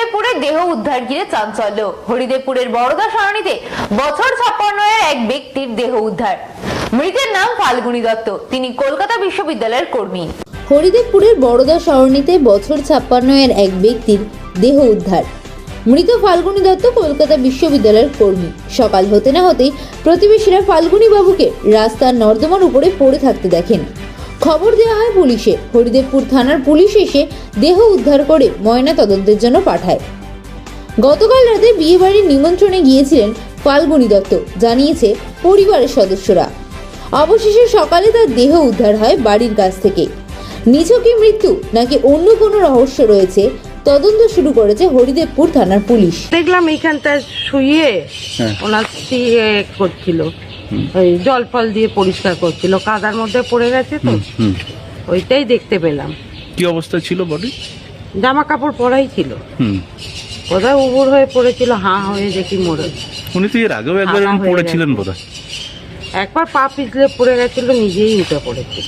হরিদেবপুরে দেহ উদ্ধার ঘিরে চাঞ্চল্য। হরিদেবপুরের বড়দা সরণিতে বছর ছাপ্পান্ন এর এক ব্যক্তির দেহ উদ্ধার। মৃতের নাম ফাল্গুনী দত্ত। তিনি কলকাতা বিশ্ববিদ্যালয়ের কর্মী। হরিদেবপুরের বড়দা সরণিতে বছর ছাপ্পান্ন এর এক ব্যক্তির দেহ উদ্ধার। মৃত ফাল্গুনী দত্ত কলকাতা বিশ্ববিদ্যালয়ের কর্মী। সকাল হতে না হতেই প্রতিবেশীরা ফাল্গুনী বাবুকে রাস্তার নর্দমার উপরে পড়ে থাকতে দেখেন। খবর দেওয়া হয় পুলিশে। হরিদেবপুর থানার পুলিশ এসে দেহ উদ্ধার করে ময়না তদন্তের জন্য পাঠায়। গতকাল রাতে বিয়েবাড়ির নিমন্ত্রণে গিয়েছিলেন ফাল্গুনী দত্ত জানিয়েছে পরিবারের সদস্যরা। অবশেষে সকালে তার দেহ উদ্ধার হয় বাড়ির কাছ থেকে। নিছকই মৃত্যু নাকি অন্য কোনো রহস্য রয়েছে তদন্ত শুরু করেছে হরিদেবপুর থানার পুলিশ। দেখলাম এইখানটা শুয়ে হ্যাঁ। ওনার স্ত্রী করছিল। ওই জল ফল দিয়ে পরিষ্কার করছিল। কাদার মধ্যে পড়ে গেছে তো। হুম ওইটাই দেখতে পেলাম। কি অবস্থা ছিল বডি? জামা কাপড় পরাই ছিল। হুম। কোথায় উবুর হয়ে পড়েছিল হাঁ হয়ে দেখি মরে। উনি তো এর আগেও একবার পড়েছিলেন বোধ একবার পা পিছলে পড়ে গেছিল নিজেই উঠে পড়েছিল